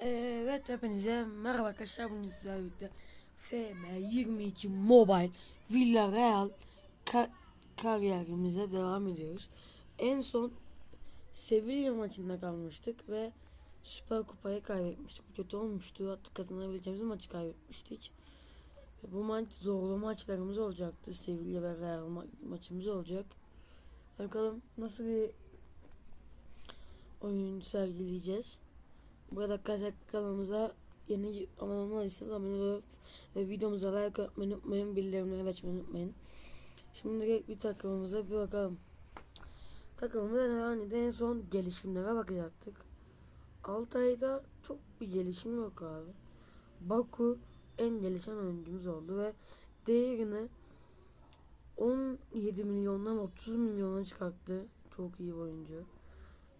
Evet hepinize merhaba arkadaşlar bugün sizlerle birlikte FM 22 Mobile ka- kariyerimize devam ediyoruz. En son Sevilla maçında kalmıştık ve Süper Kupayı kaybetmiştik. Bu Kötü olmuştu. Hatta kazanabileceğimiz maçı kaybetmiştik. Ve bu maç zorlu maçlarımız olacaktı. Sevilla ve Real ma- maçımız olacak. Bakalım nasıl bir oyun sergileyeceğiz. Bu arada arkadaşlar kanalımıza yeni abone olmalıysanız abone olup ve videomuza like atmayı unutmayın. Bildirimleri açmayı unutmayın. Şimdi bir takımımıza bir bakalım. Takımımızda ne hani en son gelişimlere bakacaktık. Altay'da çok bir gelişim yok abi. Baku en gelişen oyuncumuz oldu ve değerini 17 milyondan 30 milyona çıkarttı. Çok iyi bir oyuncu.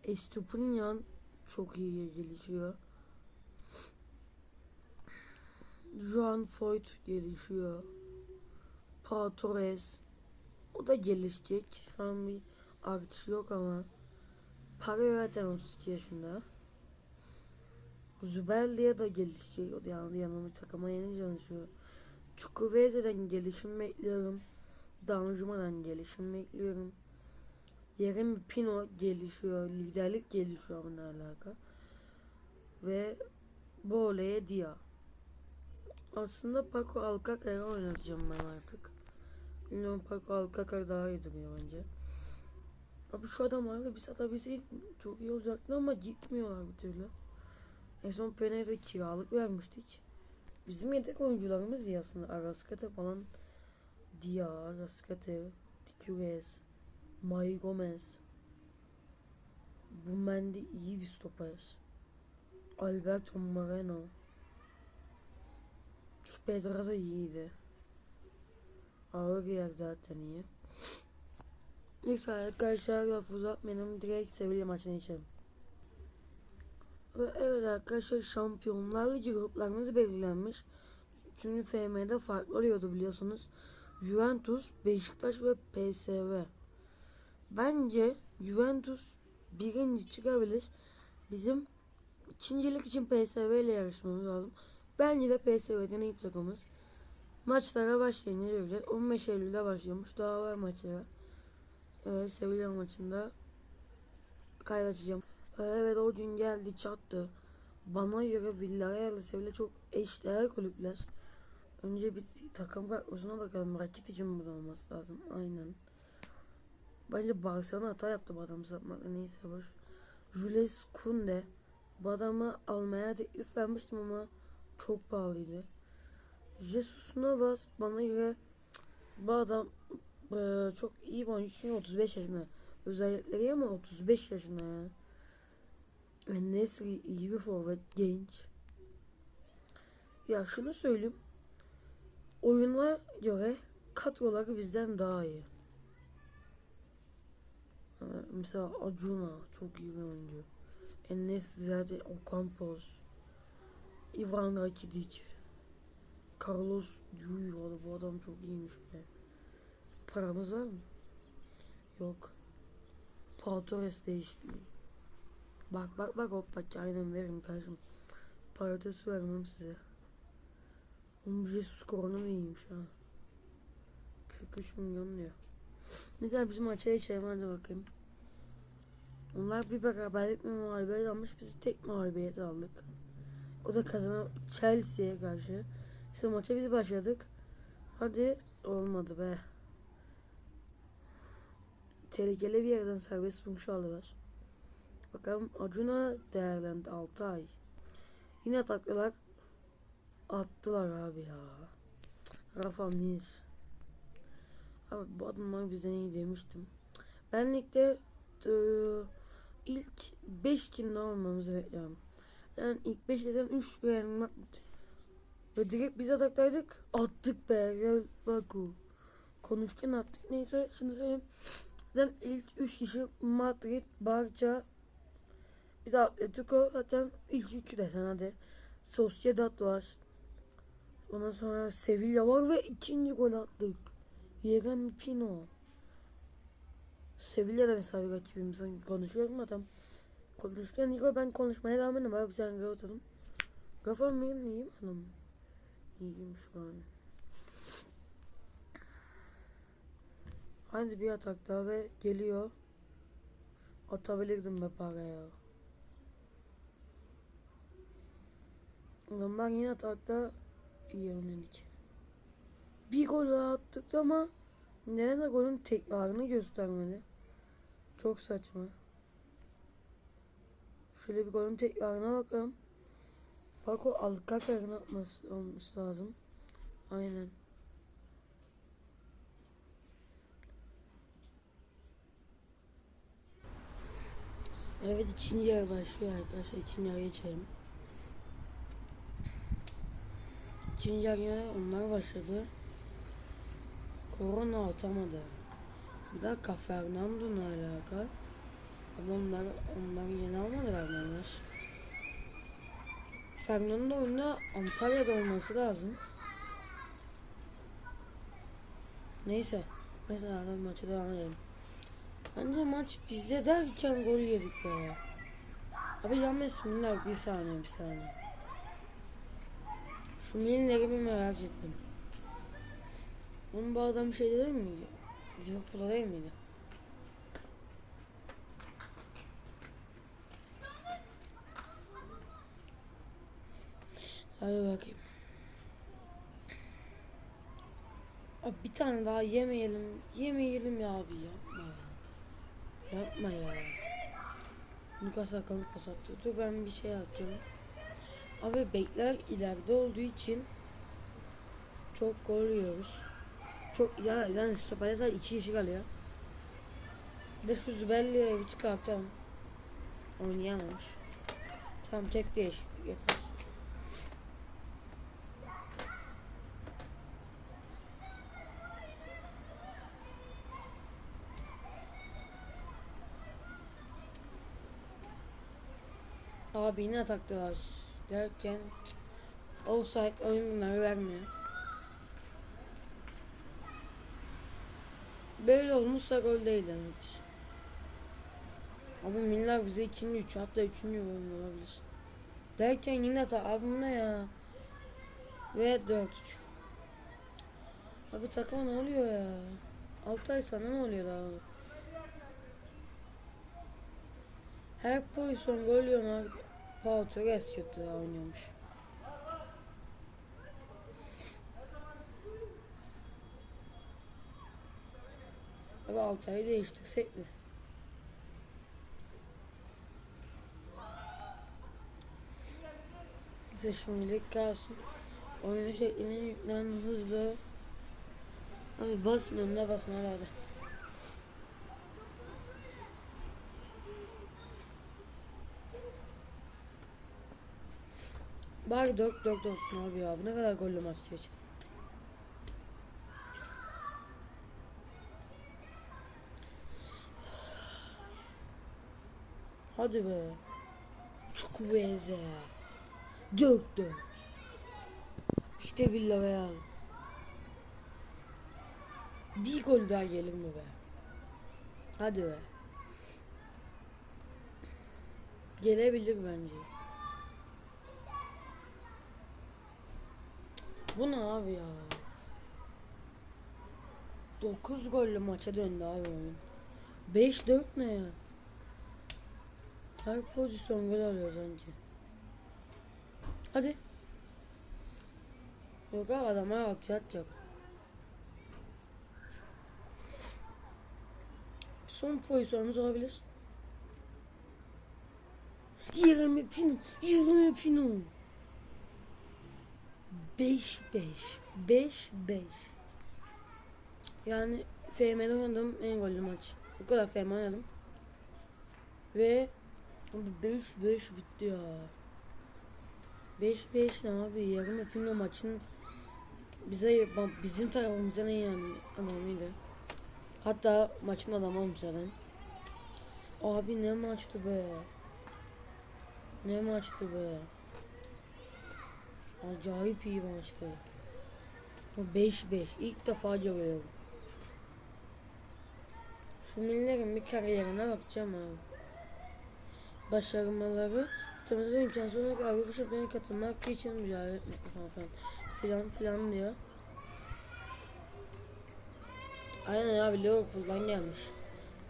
Estupinyan çok iyi gelişiyor. Juan Foyt gelişiyor. Pau Torres o da gelişecek. Şu an bir artış yok ama para zaten 32 yaşında. Zubeldia da gelişecek. O da yani yanıma takıma yeni çalışıyor. Çukuveze'den gelişim bekliyorum. Danjuma'dan gelişim bekliyorum. Yerem Pino gelişiyor. Liderlik gelişiyor bununla alaka. Ve Boleye Dia. Aslında Paco Alcacer'i oynatacağım ben artık. Bilmiyorum Paco Alcacer daha iyi duruyor bence. Abi şu adamlarla biz atabilseydik çok iyi olacaktı ama gitmiyorlar bir türlü. En son Pene'de kiralık vermiştik. Bizim yedek oyuncularımız iyi aslında. Arascate falan. Dia, Arascate, Tikures. May Gomez. Bu Mendy iyi bir stoper. Alberto Moreno. Şu Pedro da iyiydi. Aurier zaten iyi. Neyse arkadaşlar laf uzatmayalım. Direkt Sevilla maçına geçelim. Ve evet arkadaşlar Şampiyonlar gruplarımız belirlenmiş. Çünkü FM'de farklı oluyordu biliyorsunuz. Juventus, Beşiktaş ve PSV. Bence Juventus birinci çıkabilir. Bizim ikincilik için PSV ile yarışmamız lazım. Bence de PSV'den ilk takımız. Maçlara başlayınca göreceğiz. 15 Eylül'de başlıyormuş. Daha var maçlara. Evet Sevilla maçında kaydedeceğim. Evet o gün geldi çattı. Bana göre Villarreal Sevilla çok eşdeğer kulüpler. Önce bir takım kadrosuna bakalım. Rakit için burada olması lazım. Aynen. Bence Barcelona hata yaptı bu adamı satmakla neyse boş. Jules Kunde bu adamı almaya teklif vermiştim ama çok pahalıydı. Jesus Navas bana göre bu adam eee, çok iyi bir oyuncu çünkü 35 yaşında. Özellikleri ama 35 yaşında ya. Yani Nesri iyi bir forvet genç. Ya şunu söyleyeyim. Oyuna göre kadroları bizden daha iyi. Ee, Mesela Acuna çok iyi bir oyuncu. Enes Ziyade Ocampos. Ivan Rakitic. Carlos Duy bu adam çok iyiymiş be. Paramız var mı? Yok. Pau Torres değişikliği. Bak bak bak hop bak aynen veririm kardeşim. Paratesi vermem size. Oğlum Jesus korona da iyiymiş ha. 43 milyon diyor. Mesela bizim maça geçelim hadi bakayım. Onlar bir beraberlik mi mağlubiyet almış biz tek mağlubiyet aldık. O da kazanan Chelsea'ye karşı. İşte maça biz başladık. Hadi olmadı be. Tehlikeli bir yerden serbest vuruş aldılar. Bakalım Acuna değerlendi 6 ay. Yine taklalar attılar abi ya. Rafa Mir. Abi bu adamlar bizden iyi demiştim. Ben ligde e, ilk 5 kimde olmamızı bekliyorum. Yani ilk 5 desem 3 Real Madrid. Ve direkt biz ataktaydık. Attık be. Real Baku. Konuşken attık. Neyse şimdi söyleyeyim. Zaten ilk 3 kişi Madrid, Barça, bir de Atletico zaten ilk üçü desen hadi. Sociedad var. Ondan sonra Sevilla var ve ikinci gol attık. Yerem Pino. Sevilla'da mesela bir rakibimiz konuşuyorum adam. Konuşurken ilk ben konuşmaya devam edeyim. Abi tane gol atalım. Rafa benim iyi mi adam? İyiymiş bari. Aynı bir atakta ve geliyor. Atabilirdim be paraya. Adamlar yine atakta iyi yönelik. Bir gol daha attık ama neden de golün tekrarını göstermedi. Çok saçma. Şöyle bir golün tekrarına bakalım. Bak o Alkakar'ın atması olması lazım. Aynen. Evet ikinci yarı başlıyor arkadaşlar. İkinci yarıya geçelim. İkinci yarıya onlar başladı. Korona atamadı. Bir dakika Fernando'nun alaka. Ama onlar, onlar yeni almadılar mı? Fernando oyunda Antalya'da olması lazım. Neyse. Mesela adam maça devam edelim. Bence maç bizde derken gol yedik be. Abi Yames Miller bir saniye bir saniye. Şu Miller'i bir merak ettim. Onun bu adam şey değil miydi? Liverpool'da değil miydi? Hadi bakayım. Abi bir tane daha yemeyelim. Yemeyelim ya abi yapma ya. Yapma ya. Lucas Hakan pas attı. Dur ben bir şey yapacağım. Abi bekler ileride olduğu için çok gol yiyoruz. Çok yani, yani stoperde sadece iki kişi kalıyor. De şu Zübelli'ye bir çıkartalım. Oynayamamış. Tamam tek değişiklik yeter. Abi yine taktılar derken offside oyun bunları vermiyor. Böyle olmuşsa gol değil demektir. Abi Miller bize ikinci, üç hatta üçüncü oyun olabilir. Derken yine ta abi ne ya? Ve 4-3. Abi takıma ne oluyor ya? Altay sana ne oluyor daha? Her pozisyon gol yiyorlar. Pau Torres kötü oynuyormuş. Abi Altay'ı değiştirsek mi? Bize şimdilik kalsın. Oyun şeklini yüklen hızlı. Abi basın önüne basın hadi hadi. Bari 4-4 olsun abi ya. Bu ne kadar gollü maç geçti. Hadi be. Çok beze. 4-4. İşte Villarreal. Bir gol daha gelir mi be? Hadi be. Gelebilir bence. Bu ne abi ya? 9 gollü maça döndü abi oyun. 5-4 ne ya? Her pozisyon gol alıyor sanki. Hadi. Yok abi adamlar altı atacak. Son pozisyonumuz olabilir. 20 pin, 20 pin. 5 5 5 5 Yani FM'de oynadığım en gollü maç. Bu kadar FM oynadım. Ve 5 5 bitti ya. 5 5 ne abi yarım öpümle maçın bize bizim tarafımızdan en yani adamıydı. Hatta maçın adamı olmuş zaten. Abi ne maçtı be. Ne maçtı be. Acayip iyi maçtı. 5-5 ilk defa görüyorum. Şu millerin bir kariyerine bakacağım abi. Başarmaları Yaptığımızda imkan sonra Avrupa Şampiyonu katılmak için mücadele etmek falan filan. Filan diyor. Aynen abi Liverpool'dan gelmiş.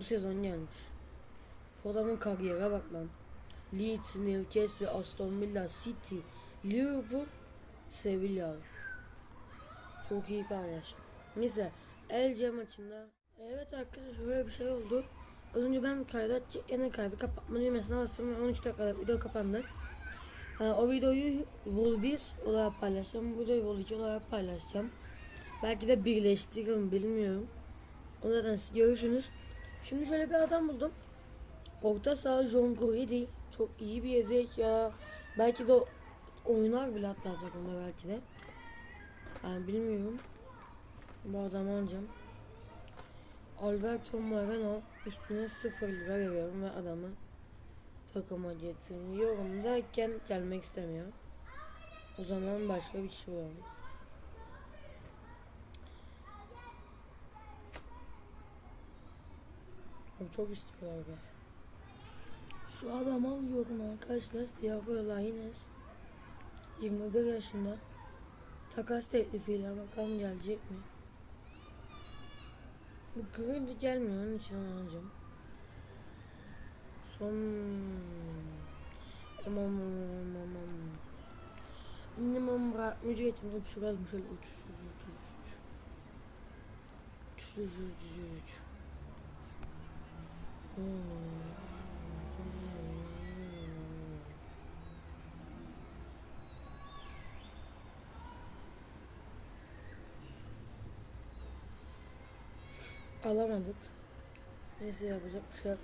Bu sezon gelmiş. Bu adamın kariyere bak lan. Leeds, Newcastle, Aston Villa, City, Liverpool, Sevilla. Çok iyi kardeş. Neyse LC maçında. Evet arkadaşlar şöyle bir şey oldu. Az önce ben kayda yine kaydı kapatma düğmesine bastım ve 13 dakikada video kapandı. Ha, o videoyu Vol 1 olarak paylaşacağım. Bu videoyu Vol 2 olarak paylaşacağım. Belki de birleştiririm bilmiyorum. O zaten siz görürsünüz. Şimdi şöyle bir adam buldum. Orta saha John Guidi. Çok iyi bir yedek ya. Belki de oynar bile hatta takımda belki de. Yani bilmiyorum. Bu adamı alacağım. Alberto Moreno üstüne 0 lira veriyorum ve adamı takıma getiriyorum derken gelmek istemiyor. O zaman başka bir şey bulalım. Çok istiyorlar be. Şu adam alıyorum arkadaşlar. Diego Lainez. 21 yaşında. Takas teklifiyle bakalım gelecek mi? Gövde gelmiyor onun için alacağım. Son... Aman aman aman Minimum bırakma ücretini uçuralım şöyle 333 333 333 333 Alamadık. Neyse yapacak bir şey yok.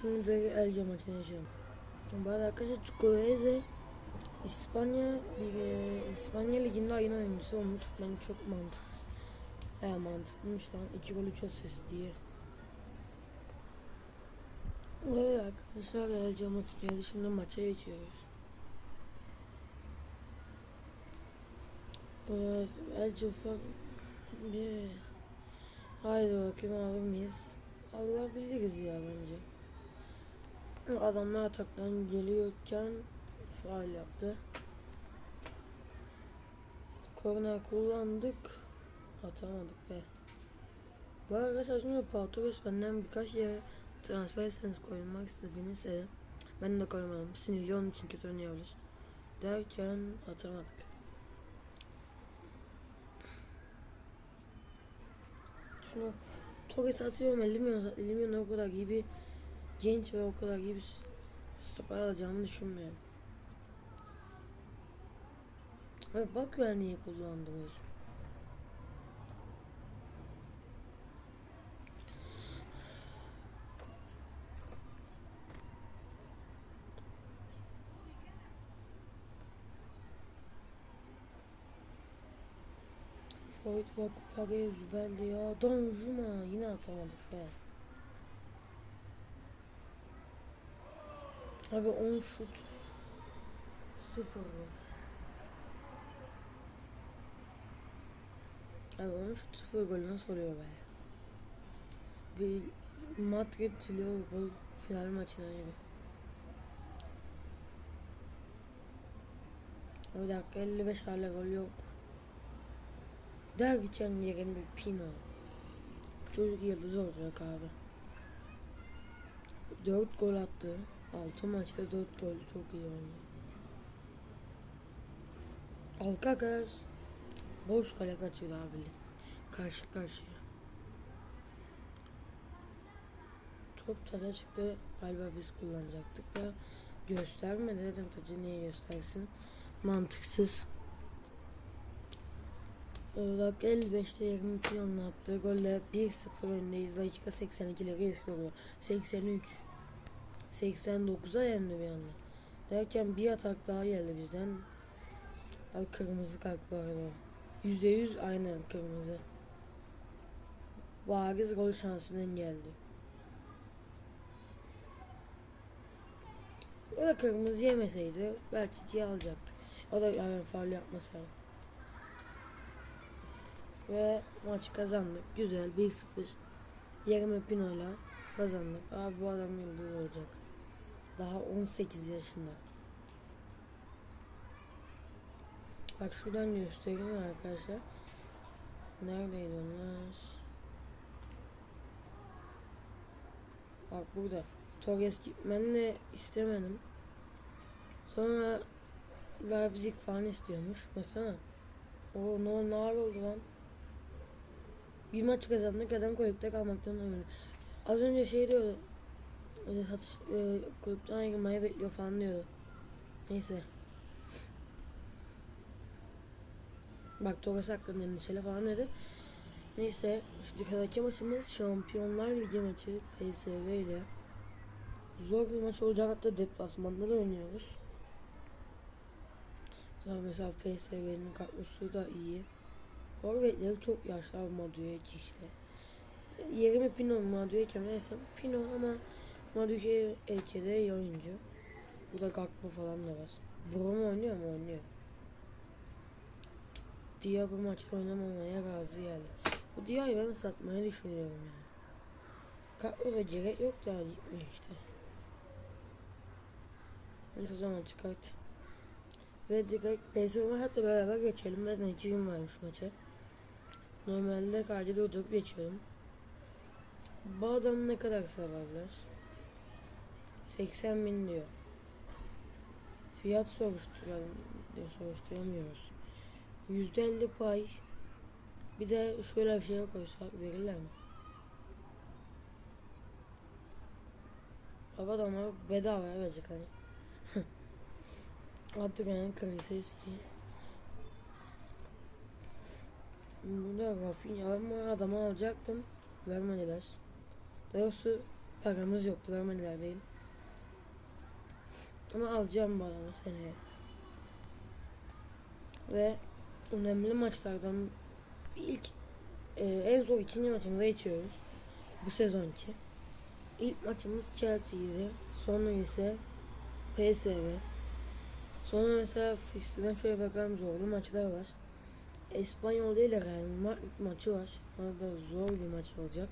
Şimdi de Elce maçını yaşıyorum. Bu arada arkadaşlar Çukureze İspanya bir e, İspanya liginde ayın oyuncusu olmuş. Ben çok mantıksız. He mantıklıymış lan. 2 gol 3 asist diye. Evet arkadaşlar Elce maçı geldi. Şimdi maça geçiyoruz. Evet Elce ufak bir Haydi bakayım alır mıyız? Alabiliriz ya bence. Adamlar ataktan geliyorken faal yaptı. Korner kullandık. Atamadık be. Bu arada saçma benden birkaç yere transfer sens koymak istediğini söyledi. Ben de koymadım. Sinirli onun için kötü oynayabilir. Derken atamadık. Şunu Torres atıyorum 50 milyon 50 milyon o kadar iyi bir genç ve o kadar iyi bir stoper alacağımı düşünmüyorum. Ve bak ya niye kullandınız. Bak paraya zübeldi ya. Donjuma yine atamadık be. Abi 10 şut 0 Abi 10 şut 0 gol nasıl oluyor be? Bir Madrid Liverpool final maçına gibi. Bir dakika 55 hala gol yok. Derken yerin bir pino. Çocuk yıldız olacak abi. 4 gol attı. 6 maçta 4 gol çok iyi oynadı. Alkakas boş kale kaçırdı abi. Karşı karşıya. Top taca çıktı. Galiba biz kullanacaktık da göstermedi dedim tacı niye göstersin. Mantıksız. Olarak 55'te 20 milyonla attığı golle 1-0 öndeyiz. Dakika 82'leri yaşıyor. 83 89'a yendi bir anda. Derken bir atak daha geldi bizden. Al kırmızı kart bu arada. %100 aynen kırmızı. Bariz gol şansından geldi. O da kırmızı yemeseydi belki iki alacaktık. O da yani faul yapmasaydı. Ve maçı kazandık. Güzel 1-0. Yarım Pino'yla kazandık. Abi bu adam yıldız olacak. Daha 18 yaşında. Bak şuradan göstereyim arkadaşlar. Neredeydi onlar? Bak burada. Çok eski. Ben de istemedim. Sonra Leipzig falan istiyormuş. Mesela. O ne ne oldu lan? Bir maç kazandık adam kulüpte kalmaktan önemli. Az önce şey diyordu. E, satış e, kulüpten ayrılmayı bekliyor falan diyordu. Neyse. Bak Torres hakkında endişeli falan dedi. Neyse. Şimdi sıradaki maçımız Şampiyonlar Ligi maçı PSV ile. Zor bir maç olacak hatta deplasmanda da oynuyoruz. Mesela PSV'nin kadrosu da iyi. Forvetleri çok yaşlı abi Madueke işte. Yerime Pino Madueke neyse Pino ama Madueke ülkede iyi oyuncu. Burada Gakpo falan da var. Bromo oynuyor mu? Oynuyor. Dia bu maçta oynamamaya razı geldi. Bu Dia'yı ben satmayı düşünüyorum yani. Kadroda gerek yok daha gitmiyor işte. Neyse o zaman çıkart. Ve direkt PSV hatta beraber geçelim. Ben iki gün varmış maça. Normalde kaydı durdurup geçiyorum. Bu adam ne kadar sararlar? 80 bin diyor. Fiyat soruşturalım diye soruşturamıyoruz. %50 pay. Bir de şöyle bir şey koysak verirler mi? Baba adamlar bedava verecek hani. Artık yani kalitesi istiyor. Burada Rafinha ben bu adamı alacaktım. Vermediler. Doğrusu paramız yoktu vermediler değil. Ama alacağım bu adamı seneye. Ve önemli maçlardan ilk e, en zor ikinci maçımıza geçiyoruz. Bu sezonki. İlk maçımız Chelsea'ydi. Sonra ise PSV. Sonra mesela Fixture'dan şöyle bakalım zorlu maçlar var. Espanyol değil de Real Madrid maçı var. Orada zor bir maç olacak.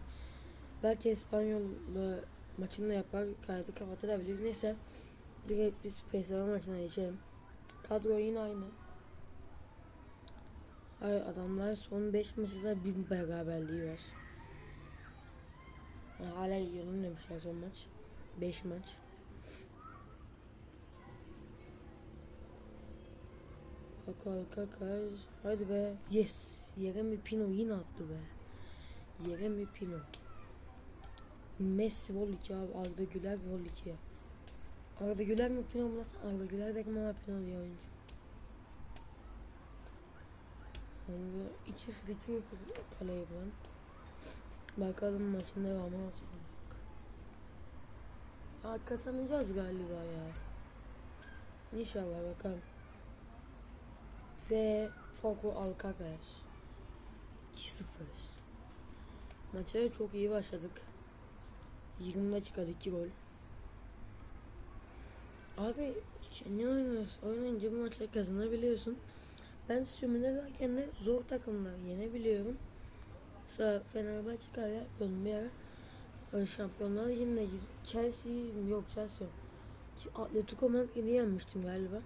Belki Espanyol'la maçını da yapar, kaydı kapatabiliriz. Neyse direkt biz PSV maçına geçelim. Kadro yine aynı. Hayır adamlar son 5 maçta bir beraberliği var. Yani hala yanılmamışlar son maç. 5 maç. Kakal kakal. Hadi be. Yes. Yere mi Pino yine attı be. Yere mi Pino. Messi gol 2 abi. Arda Güler gol 2. Arda Güler mi Pino mu nasıl? Arda Güler dedim ama Pino diye oyuncu. Onda iki friki kale yapılan. Bakalım maçın devamı nasıl olacak. Aa, kazanacağız galiba ya. İnşallah bakalım. Ve Foco Alcaraz 2-0 Maça çok iyi başladık. 20 dakikada 2 gol. Abi kendin oynuyorsun Oynayınca bu maçları kazanabiliyorsun. Ben sümünerken de zor takımlar yenebiliyorum. Mesela Fenerbahçe kaya yapıyordum bir ara Şampiyonlar Ligi'nde Chelsea yok Chelsea yok. Atletico Madrid'i yenmiştim galiba.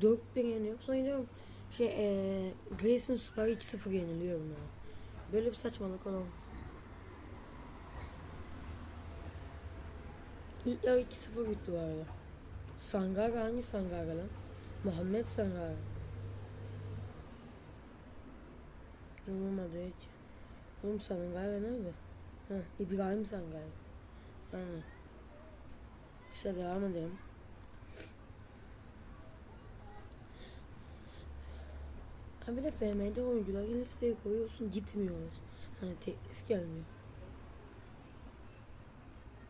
4-1 yeniyorum sonra gidiyorum şey ee, Grace'in Super 2-0 yeniliyorum ya. Böyle bir saçmalık olamaz. İlk yarı 2-0 bitti bu arada. Sangara hangi Sangara lan? Muhammed Sangara. Durmadı hiç. Oğlum Sangara nerede? Ha, İbrahim Sangara. Aynen. İşte devam edelim. Ha bir de FM'de oyuncuları listeye koyuyorsun gitmiyorlar. Hani teklif gelmiyor.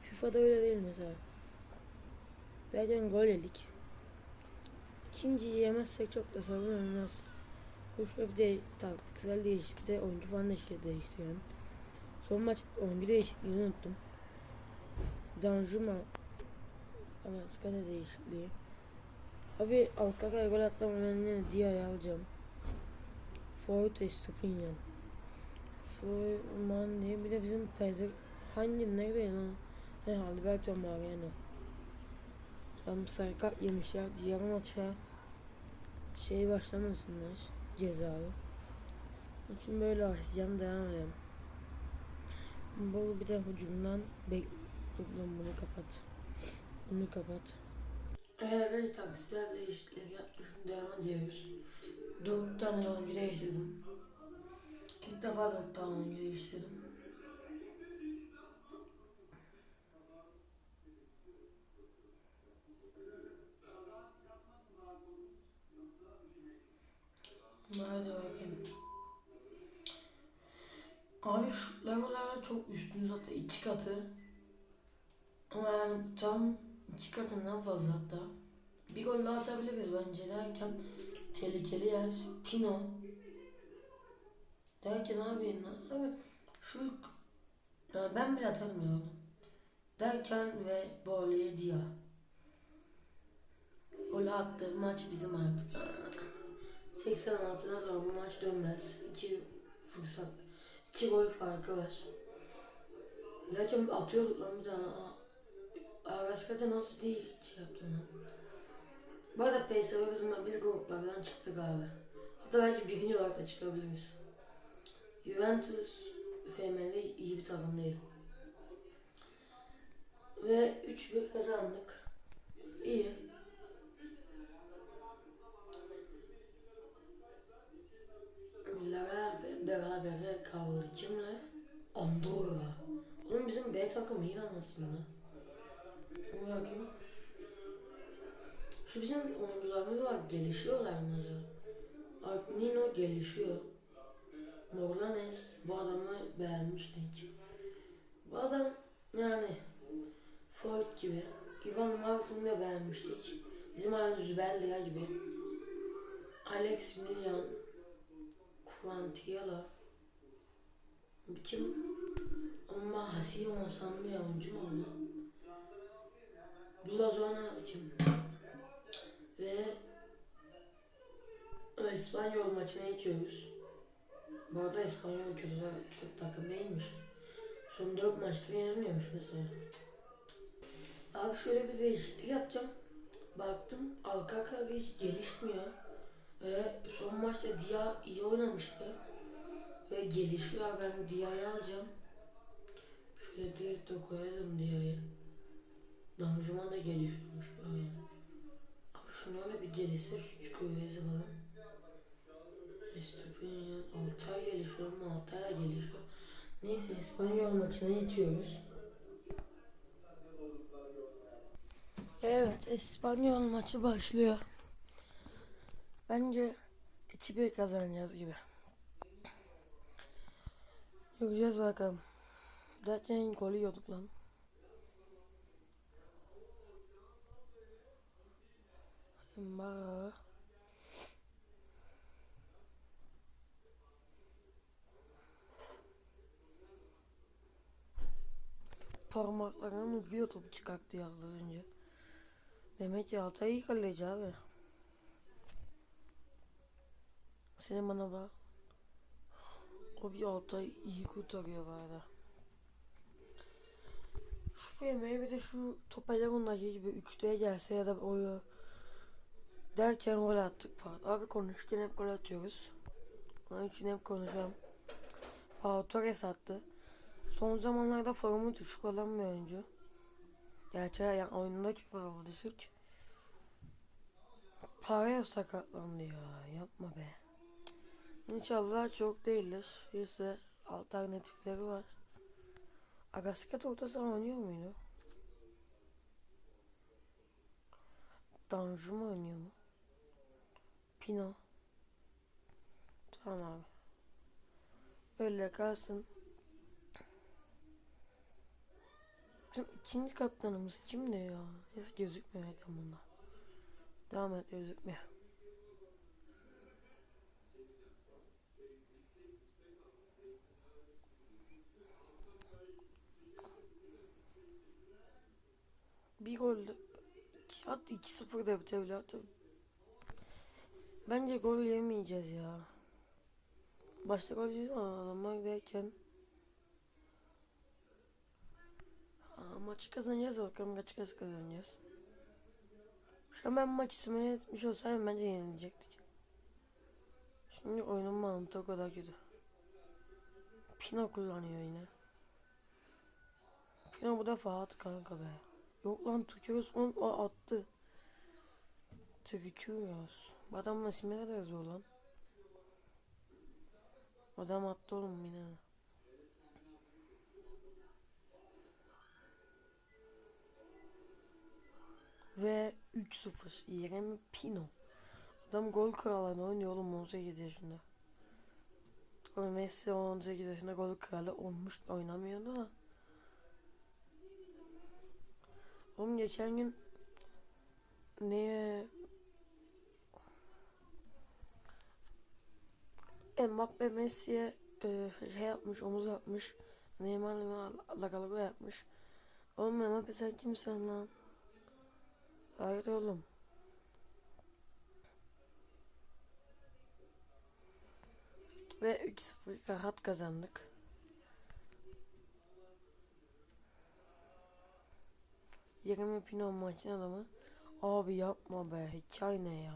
FIFA'da öyle değil mesela. Derken gol yedik. İkinciyi yemezsek çok da sorun olmaz. Bu şöyle de taktiksel değişiklikte oyuncu falan değişti değiştirelim. Son maç oyuncu değişikliğini unuttum. Danjuma ama skada değişikliği. Abi Alkaka'ya gol atlam ben yine Dia'yı alacağım. Ford Estupinian. Furman diye bir de bizim Pezer hangi nerede lan? He Alberto Mariano. Tam sarı kart yemişler. Diğer maça şey başlamasınlar. Cezalı. Onun için böyle başlayacağım. Devam edelim. Bu bir de hücumdan bek... Dur lan bunu kapat. Bunu kapat. Eğer taksitler değişiklikleri yapmışım devam ediyoruz. Dört tane oyuncu değiştirdim. İlk defa dört tane oyuncu değiştirdim. Hadi bakayım. Abi şutlar olarak çok üstün zaten iki katı. Ama yani tam iki katından fazla hatta. Bir gol daha atabiliriz bence derken tehlikeli yer. Pino. Derken abi abi şu ya ben bile atarım ya. Derken ve voleye dia. Gol attı. Maç bizim artık. Aa, 86'dan sonra bu maç dönmez. İki fırsat. iki gol farkı var. Derken atıyorduk lan bir tane. Araska'da nasıl değil şey yaptın lan. Bu arada PSV bizim biz gruplardan çıktık abi. Hatta belki birinci olarak da çıkabiliriz. Juventus FM'de iyi bir takım değil. Ve 3-1 kazandık. İyi. Villarreal be- berabere kaldı. Kimle? Andorra. Oğlum bizim B takımı iyi aslında. Bakayım. Şu bizim oyuncularımız var. Gelişiyorlar mı? Arnino gelişiyor. Morlanes bu adamı beğenmiştik. Bu adam yani Freud gibi. Ivan Martin'i de beğenmiştik. Bizim aynı Zübeldia gibi. Alex Milyan. Quantiala. Kim? Ama Hasim Hasanlı ya oyuncu mu oldu? Blazona kim? Ve İspanyol maçına geçiyoruz. Bu arada İspanyol kötü, takım değilmiş. Son 4 maçta yenilmiyormuş mesela. Abi şöyle bir değişiklik yapacağım. Baktım Alcácer hiç gelişmiyor. Ve son maçta Dia iyi oynamıştı. Ve gelişiyor. Ben Dia'yı alacağım. Şöyle direkt de koyalım Dia'yı. Danjuman da gelişiyormuş böyle. Abi şunlarla bir gelişse şu çikovyesi falan. Estupinyan 6 ay gelişiyor ama 6 ay gelişiyor. Neyse İspanyol maçına geçiyoruz. Evet İspanyol maçı başlıyor. Bence 2-1 kazanacağız gibi. Göreceğiz bakalım. Zaten golü yiyorduk lan. Ba. Parmaklarının ucuyor topu çıkarttı ya az önce. Demek ki Altay iyi kaleci abi. Senin bana bak. O bir Altay iyi kurtarıyor arada. Şu FM'ye bir de şu top elemanları gibi 3'te gelse ya da oyu derken gol attık falan. Abi konuşurken hep gol atıyoruz. Onun için hep konuşalım. Pau Torres attı. Son zamanlarda formu düşük olan bir oyuncu. Gerçi yani oyununda çok formu düşük. Paraya sakatlandı ya. Yapma be. İnşallah çok değildir. Ise alternatifleri var. Agaskat orta saha oynuyor muydu? Danju mu oynuyor mu? Pino. Tamam abi. Öyle kalsın. Bizim ikinci kaptanımız kimdi ya? Hiç gözükmüyor ekranında. Devam et gözükmüyor. Bir gol hatta 2-0 da bitebilir hatta. Bence gol yemeyeceğiz ya. Başta gol yiyeceğiz ama adamlar derken Aa, maçı kazanacağız bakalım kaç kez kazanacağız. Şu an ben maç simüle etmiş olsaydım bence yenilecektik. Şimdi oyunun mantığı o kadar kötü. Pino kullanıyor yine. Pino bu defa at kanka be. Yok lan Türkiyoruz on o attı. Türkiyoruz. Bu adam nasıl ne kadar lan. Adam attı oğlum yine. Ve 3-0 Yeremi Pino. Adam gol kralını oynuyor oğlum 18 yaşında. Tabii Messi 18 yaşında gol kralı olmuş oynamıyordu da. Oğlum geçen gün neye Mbappe Messi'ye e, şey yapmış, omuz atmış. Neymar'la lagalıga yapmış. Oğlum Mbappe sen kimsin lan? Hayır oğlum. Ve 3-0 rahat kazandık. Yerime Pino maçın adamı. Abi yapma be. Hikaye ne ya?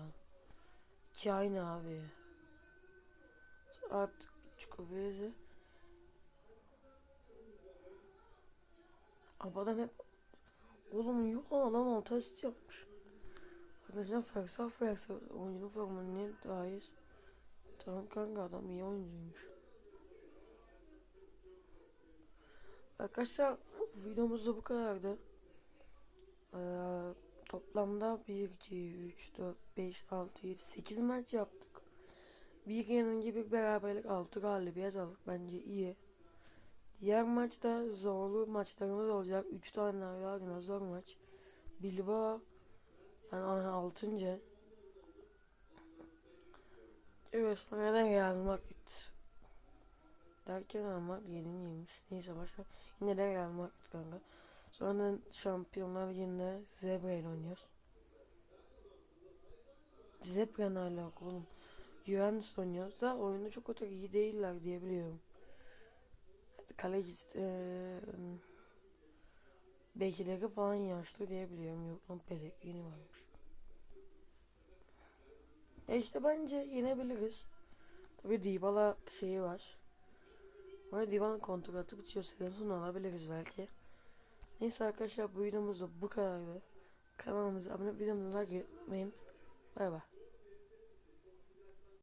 Hikaye ne abi? Artık Çukurezi. Abi adam hep Oğlum yok adam altı yapmış. Arkadaşlar Fersah Fersah oyunun formuna dair. Tamam kanka adam iyi oyuncuymuş. Arkadaşlar videomuz da bu kadardı. Ee, toplamda 1, 2, 3, 4, 5, 6, 7, 8 maç yaptık. Bir yanınca bir beraberlik 6 galibiyet aldık. Bence iyi. Diğer maçta zorlu maçlarımız olacak. 3 tane daha yine zor maç. Bilbao yani 6. Evet neden Real Madrid derken Real Madrid yeniliymiş. Neyse başka yine de Real Madrid kanka. Sonra Şampiyonlar Ligi'nde Zebra ile oynuyoruz. Zebra ne alaka oğlum? Juventus oynuyoruz da oyunda çok kötü iyi değiller diye biliyorum. Kaleci eee Bekirleri falan yaşlı diye biliyorum. Yok lan Pellegrini varmış. Ya işte bence yenebiliriz. Tabi Dybala şeyi var. Ama Dybala'nın kontratı bitiyor. Sezon sonu alabiliriz belki. Neyse arkadaşlar bu videomuz da bu kadardı. Kanalımıza abone videomuza like etmeyin. Bay bay.